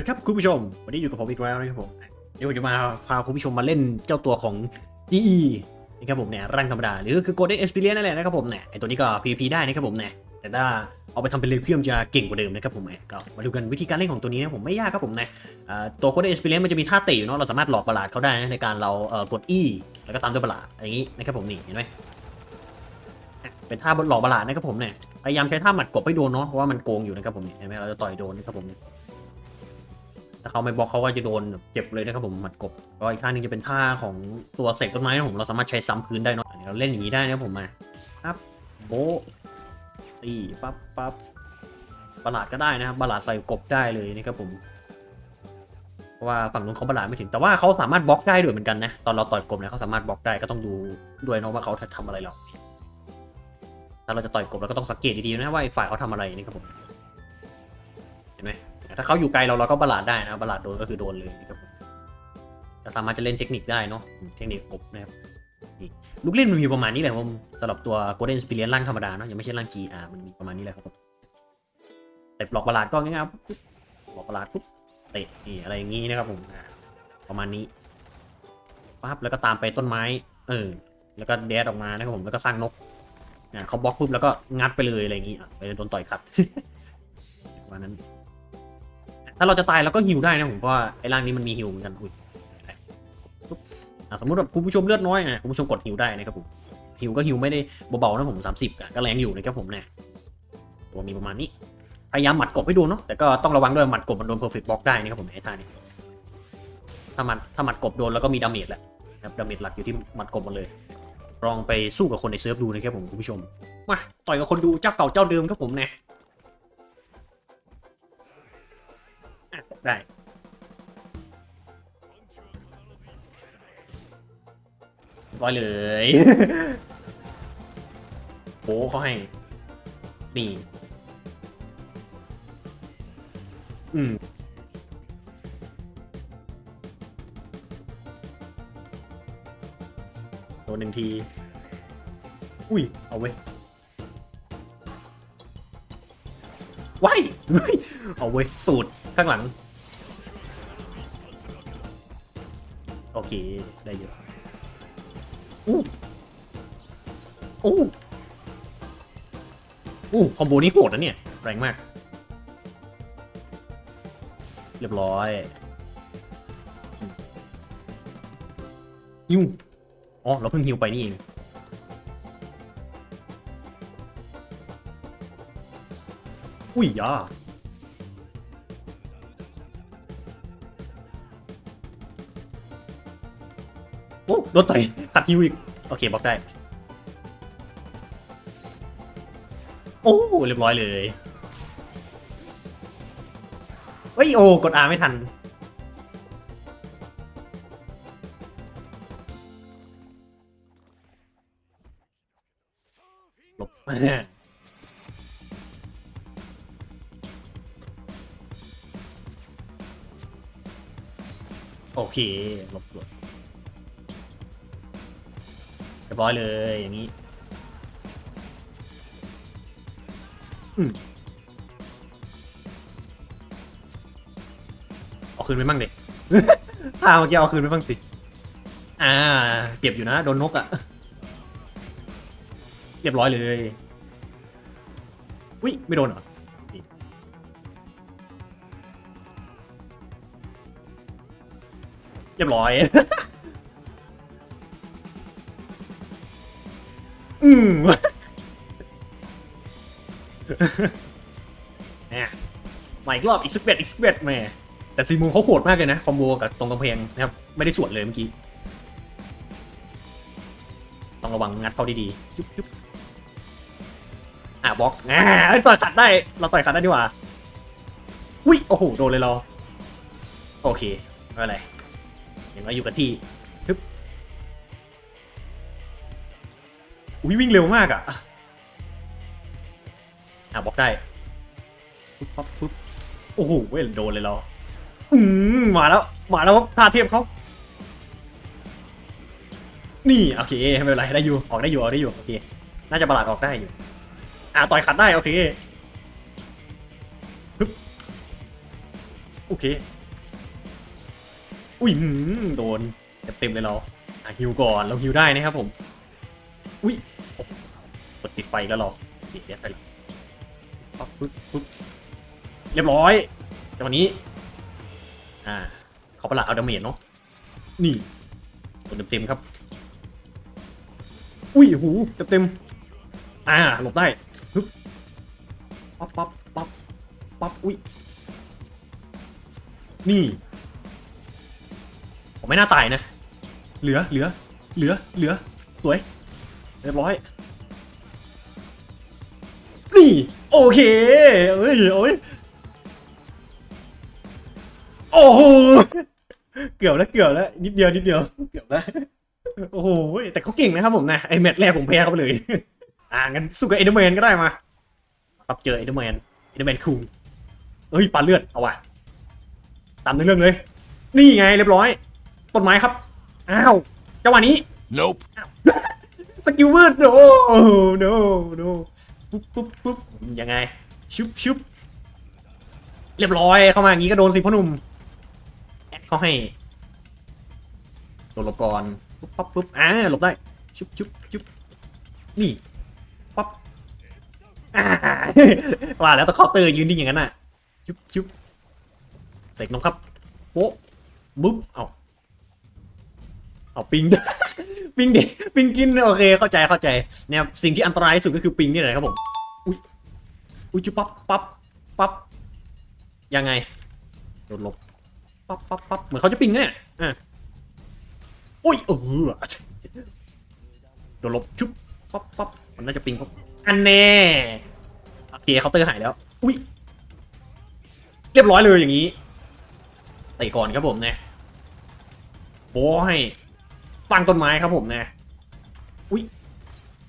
สวัสดีครับคุณผู้ชม วันนี้อยู่กับผมอีกแล้วนะครับผมเดี๋ยวผมจะมาพาคุณผู้ชมมาเล่นเจ้าตัวของ GE นะครับผมเนี่ยร่างธรรมดา หรือคือ Golden Experience นั่นแหละนะครับผมเนี่ยไอตัวนี้ก็ PVP ได้นะครับผมเนี่ยแต่ถ้าเอาไปทำเป็นเรควิมจะเก่งกว่าเดิมนะครับผมเนี่ยก็มาดูกันวิธีการเล่นของตัวนี้นะผมไม่ยากครับผมนะอ่าตัว Golden Experience มันจะมีท่าเตะอยู่เนาะเราสามารถหลอกประหลาดเขาได้นะในการเราเอ่อกด E แล้วก็ตามด้วยประหลาดอย่างนี้นะครับผมนี่เห็นไหมเป็นท่าหลอกประหลาดนะครับผมเนี่ยพยายามใช้ท่าหมัดกบให้โดนเนาะเพราะว่ามันโกงอยู่นะครับผมเนี่ยเห็นไหมเราจะต่อยโดนนะครับผมเนี่ย ถ้าเขาไม่บล็อกเขาก็จะโดนเจ็บเลยนะครับผมหมัดกบก็อีกท่านึงจะเป็นท่าของตัวเสกต้นไม้นะผมเราสามารถใช้ซ้ำพื้นได้เนะอันนี้เราเล่นอย่างนี้ได้นะผมมาครับโบตีปั๊บปั๊บประหลาดก็ได้นะครับประหลาดใส่กบได้เลยนะครับผมเพราะว่าฝั่งนู้นเขาประหลาดไม่ถึงแต่ว่าเขาสามารถบล็อกได้ด้วยเหมือนกันนะตอนเราต่อยกบเนี่ยเขาสามารถบล็อกได้ก็ต้องดูด้วยเนาะว่าเขาทำอะไรเราถ้าเราจะต่อยกบเราก็ต้องสังเกตดีๆนะว่าอีกฝ่ายเขาทำอะไรนี่ครับผมเห็นไหม ถ้าเขาอยู่ไกลเราเราก็บาลาดได้นะบาลาดโดนก็คือโดนเลยนะครับผมจะสามารถจะเล่นเทคนิคได้เนาะเทคนิคกบนะครับนี่ลูกเล่นมันมีประมาณนี้แหละผมสำหรับตัว Golden Experience ร่างธรรมดาเนาะยังไม่ใช่ร่าง GR มันมีประมาณนี้แหละครับผมแต่บล็อกบาลาดก็ง่ายๆปุ๊บบล็อกบาลาดปุ๊บเตะนี่อะไรอย่างงี้นะครับผมประมาณนี้ปั๊บแล้วก็ตามไปต้นไม้เออแล้วก็แดดออกมานะครับผมแล้วก็สร้างนกอ่าเขาบล็อกปุ๊บแล้วก็งัดไปเลยอะไรอย่างงี้ไปโดนต่อยขัดประมาณนั้น ถ้าเราจะตายเราก็ฮิวได้นะผมว่าไอ้ร่างนี้มันมีฮิวเหมือนกันอุ้ยสมมติแบบคุณผู้ชมเลือดน้อยอะคุณผู้ชมกดฮิวได้นะครับผมฮิวก็ฮิวไม่ได้เบาๆนะผม 30อะก็แรงอยู่นะครับผมเนี่ยตัวมีประมาณนี้พยายามหมัดกบให้ดูเนาะแต่ก็ต้องระวังด้วยหมัดกบมันโดนเพอร์เฟกต์บล็อกได้นะครับผมไอ้ท่านี้ถ้ามันถ้าหมัดกบโดนแล้วก็มีดาเมจแหละนะครับดาเมจหลักอยู่ที่หมัดกบหมดเลยลองไปสู้กับคนในเซิร์ฟดูนะครับผมคุณผู้ชมมาต่อยกับคนดูเจ้าเก่าเจ้าเดิมครับผมเนี่ย ได้ ร้อยเลย โอ้เขาให้ นี่ อืมโดนหนึ่งที อุ้ย เอาเว้ยว้ายเฮ้ยเอาเว้ย สูตรข้างหลัง เคได้เยอะอู้อู้อู้คอมโบนี้โหดนะเนี่ย แรงมาก เรียบร้อยฮิวอ๋อ เราเพิ่งฮิวไปนี่เองอุ้ยยา อ้โดนต่อยตัดฮิวอีก โอเคบล็อกได้ โอ้เรียบร้อยเลยเฮ้ยโอ้กด R ไม่ทัน หลบโอเคหลบหลบ รียบร้อยเลยอย่างนี้อืมเอาคืนไปบ้างเด็กท่าเมื่อกี้เอาคืนไปบ้างสิ อ่า เก็บอยู่นะ โดนนกอะ่ะ เรียบร้อยเลยอุ้ยไม่โดนเหรอนี่เรียบร้อย อืมเนี่ยมาอีกรอบอีกสักเบ็ดอีกสักเบ็ดแม่แต่ซีมูเขาโหดมากเลยนะ คอมโบกับตรงกำแพงนะครับ ไม่ได้สวนเลยเมื่อกี้ ต้องระวังงัดเข้าดีๆจุ๊บจุ๊บอะบล็อกอ่าต่อยขัดได้ เราต่อยขัดได้ดีกว่าอุ้ยโอ้โห โดนเลยเรา โอเคไม่เป็นไรเห็นว่าอยู่กับที่ อุ้ยวิ่งเร็วมากอะอะบล็อกได้ปุ๊บปั๊บปุ๊บโอ้โหเว้ยโดนเลยเราอืมมาแล้ว มาแล้วท่าเทียบเขานี่โอเคไม่เป็นไรได้อยู่ออกได้อยู่ออกได้อยู่โอเคน่าจะประหลาดออกได้อยู่ อะต่อยขัดได้โอเคฮึบโอเค อุ้ยหืมโดนเต็มๆเลยเราอะฮิวก่อนเราฮิวได้นะครับผม อุ้ยโอ้กดติดไฟแล้วเหรอติดเนี้ยไปแล้วปั๊บปึ๊บปึ๊บเรียบร้อยจังหวะนี้ อ่าเขาประหลาดเอาดาเมจเนาะนี่โดนเต็มๆครับ อุ้ยหูเต็มๆอ่าหลบได้ปึ๊บปั๊บปั๊บปั๊บปั๊บอุ้ยนี่ผมไม่น่าตายนะ เหลือเหลือ เหลือ เหลือ สวย เรียบร้อย นี่ โอเคเอ้ยโอ้ยโอ้โหเกือบแล้วเกือบแล้ว นิดเดียวนิดเดียวเกือบแล้วโอ้โหแต่เขาเก่งนะครับผมนะไอแมตช์แรกผมแพ้เขาไปเลย อ่างั้นสู้กับเอเดอร์แมนก็ได้มาปรับเจอเอเดอร์แมนเอเดอร์แมนคูลเฮ้ยปาเลือดเอาว่ะตามในเรื่องเลย นี่ไงเรียบร้อย ต้นไม้ครับ อ้าวจังหวะนี้ Nope. กิลวืดโนโนโนปุ๊บปุ๊บปุ๊บยังไง ชุบชุบเรียบร้อยเข้ามาอย่างนี้ก็โดนสิพ่อหนุ่มแอดเขาให้โดนหลบก่อนปุ๊บปั๊บปุ๊บอ่าหลบได้ ชุบชุบชุบนี่ปั๊บอ่าว่าแล้วต้องเคาน์เตอร์ยืนนิ่งอย่างนั้นน่ะชุบชุบเสกนกครับโป๊ะบุ๊บเอาเอา ปิง ปิงเด็กปิงกินโอเคเข้าใจเข้าใจเนี่ยสิ่งที่อันตรายที่สุดก็คือปิงนี่แหละครับผมอุ้ยอุ้ยจุ๊บปั๊บปั๊บปั๊บยังไงโดนลบปั๊บปั๊บปั๊บเหมือนเขาจะปิงเนี่ยอะอุ้ยเออโดนลบชุบปั๊บปั๊บมันน่าจะปิงปั๊บอันแน่โอเคเคาน์เตอร์หายแล้วอุ้ยเรียบร้อยเลยอย่างนี้เตะก่อนครับผมเนี่ยโบให้ ตั้งต้นไม้ครับผมนี่อุ้ย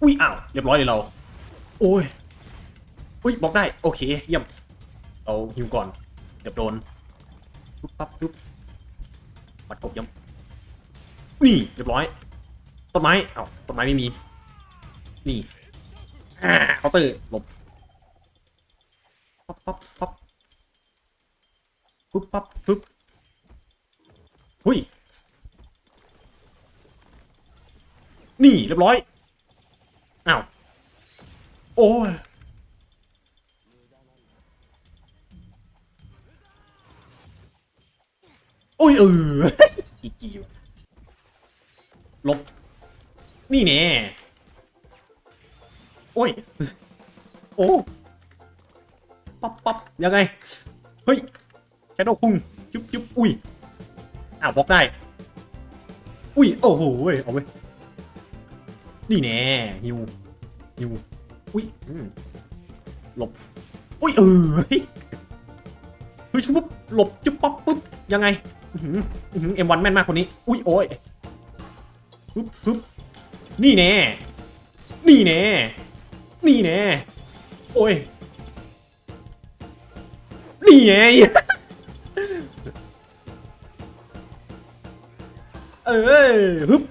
อุ้ยอ้าว เรียบร้อยเลยเรา โอ้ย อุ้ยบล็อกได้ โอเค เยี่ยม เราฮิวก่อน เดี๋ยวโดน ปุ๊บปั๊บปุ๊บปัดกบย้ำนี่ เรียบร้อย ต้นไม้เอ้าต้นไม้ไม่มี นี่อ่าเคาน์เตอร์หลบ ปั๊บปั๊บปั๊บปุ๊บปั๊บปุ๊บหุ้ย นี่เรียบร้อย อ้าว โอ้ยโอ้ยเอออีกกีลบ นี่แน่โอ้ย โอ้ ปั๊บปั๊บยังไง เฮ้ยแชโดว์พุ่งจุ๊บจุ๊บอุ้ย อ้าวบล็อกได้ อุ้ย โอ้โห เอาเว้ นี่แน่ฮิวฮิวอุ้ยหลบอุ้ยเออเฮ้ยเฮ้ยชุบหลบจุ๊บปั๊บปุ๊บยังไงเอ็มวันแม่นมากคนนี้ อุ้ยโอ้ยปุ๊บปุ๊บนี่แน่นี่แน่นี่แน่โอ้ยนี่ไงเออฮึบ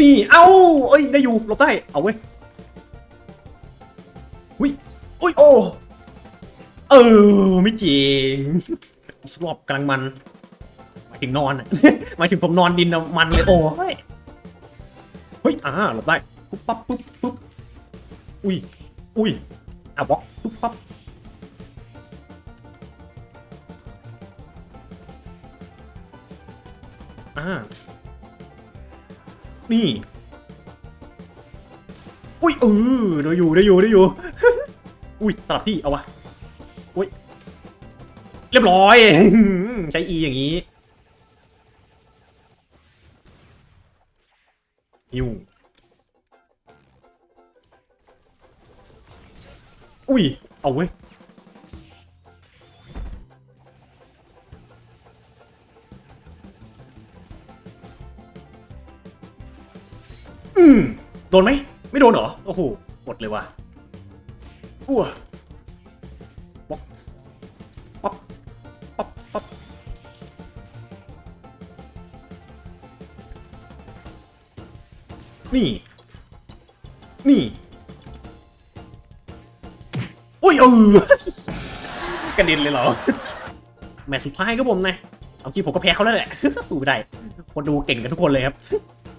นี่เอ้าเอ้ยได้อยู่หลบได้เอาเว้ยอุ้ยอุ้ยโอ้เออไม่จริงสลบกำลังมันหมายถึงนอนอะหมายถึงผมนอนดินอะมันเลยโอ้ยเฮ้ยอ่าหลบได้ปุ๊บปั๊บปุ๊บปุ๊บอุ้ยอุ้ยอะบล็อกปุ๊บปั๊บอ่า นี่ อุ้ยเออได้อยู่ได้อยู่ได้อยู่ อุ้ยสลับที่เอาวะ อุ้ย เรียบร้อย ใช้ E อย่างนี้ฮิวอุ้ย เอาเว้ย อืมโดนไหม ไม่โดนเหรอ โอ้โหหมดเลยว่ะอ้วป๊อปป๊อปป๊อปป๊อปนี่ นี่ อุ้ยเออกระเด็นเลยเหรอ แมตช์สุดท้ายครับผมนะเอาจริงผมก็แพ้เขาแล้วแหละ สู้ไม่ได้ คนดูเก่งกันทุกคนเลยครับ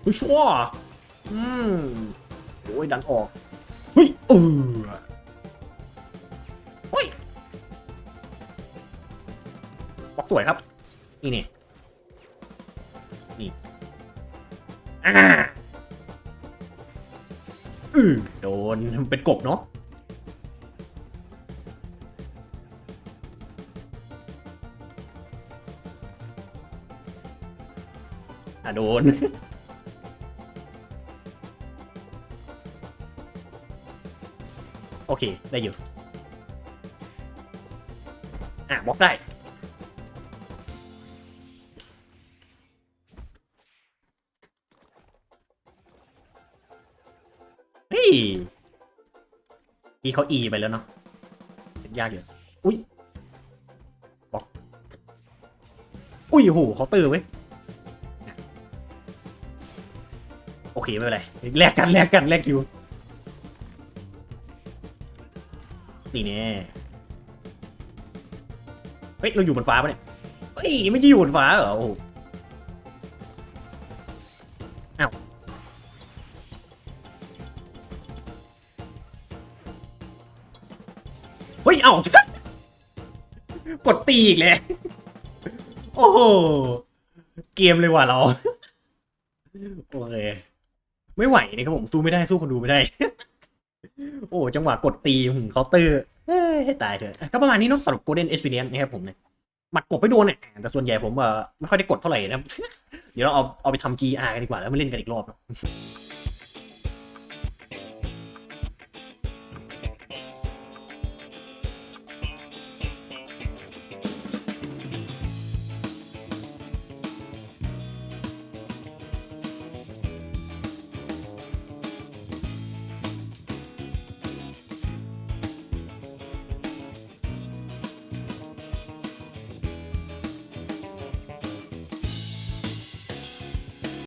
เฮ้ยชั่ว อืมโอ้ยดันออกเฮ้ยเออเฮ้ยบล็อกสวยครับ นี่นี่นี่อ่าอือโดนเป็นกบเนาะอะโดน อเค ได้อยู่ อะบล็อกได้ เฮ้ยพี่เขาอีไปแล้วเนาะยากอยู่ อุ้ยบล็อก อุ้ยโหเขาเตอร์เว้ยโอเค ไม่เป็นไรแลกกันแลกกันแลกคิว นี่แน่เฮ้ย เราอยู่บนฟ้าปะเนี่ย เฮ้ย ไม่ได้อยู่บนฟ้าเหรอ โอ้โอ้าวเฮ้ย เอ้ากดตีอีกเลยโอ้โห เกมเลยว่ะเรา โอเค ไม่ไหวนะครับผมสู้ไม่ได้สู้คนดูไม่ได้ โอ้จังหวะกดตีหุ่นเคาน์เตอร์เอ้ยให้ตายเถอะก็ประมาณนี้เนาะสำหรับ Golden Experience นะครับผมเนี่ยหมัดกดไปโดนเนี่ยแต่ส่วนใหญ่ผมไม่ค่อยได้กดเท่าไหร่นะ เดี๋ยวเราเอาเอาไปทำ GR กันดีกว่าแล้วมาเล่นกันอีกรอบเนาะ